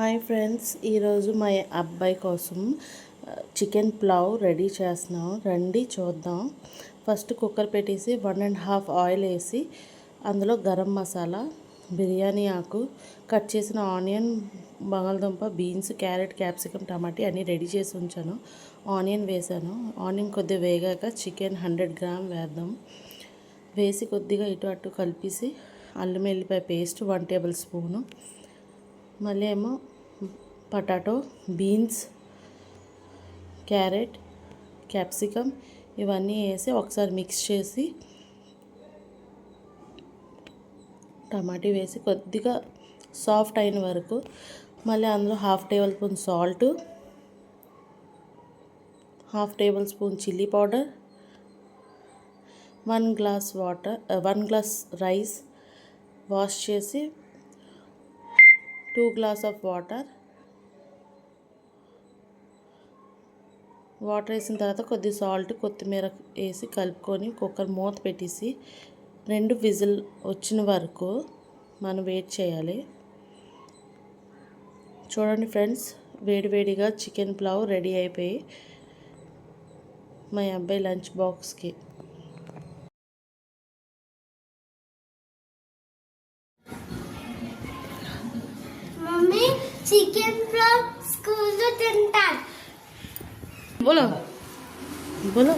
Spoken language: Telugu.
హాయ్ ఫ్రెండ్స్ ఈరోజు మా అబ్బాయి కోసం చికెన్ పులావ్ రెడీ చేస్తున్నాం. రండి చూద్దాం. ఫస్ట్ కుక్కర్ పెట్టేసి వన్ అండ్ హాఫ్ ఆయిల్ వేసి అందులో గరం మసాలా బిర్యానీ ఆకు కట్ చేసిన ఆనియన్ బంగాళదుంప బీన్స్ క్యారెట్ క్యాప్సికమ్ టమాటీ అన్నీ రెడీ చేసి ఉంచాను. ఆనియన్ వేసాను. ఆనియన్ కొద్దిగా వేగాక చికెన్ హండ్రెడ్ గ్రామ్ వేద్దాం. వేసి కొద్దిగా ఇటు అటు కలిపేసి అల్లం వెల్లిపాయ పేస్ట్ వన్ టేబుల్ స్పూను. మళ్ళీ ఏమో పటాటో బీన్స్ క్యారెట్ క్యాప్సికమ్ ఇవన్నీ వేసి ఒకసారి మిక్స్ చేసి టమాటీ వేసి కొద్దిగా సాఫ్ట్ అయిన వరకు మళ్ళీ అందులో half tablespoon salt half tablespoon chilli powder one glass water one glass rice wash చేసి two glass of water. Water వేసిన తర్వాత కొద్ది సాల్ట్ కొత్తిమీర వేసి కలుపుకొని కుక్కర్ మూత పెట్టేసి రెండు విజిల్ వచ్చిన వరకు మనం వెయిట్ చేయాలి. చూడండి ఫ్రెండ్స్ వేడివేడిగా చికెన్ పులావ్ రెడీ అయిపోయి మా అబ్బాయి లంచ్ బాక్స్కి मम्मी চিকেন ফ্রম স্কুল টেন্টার বলো। বলো।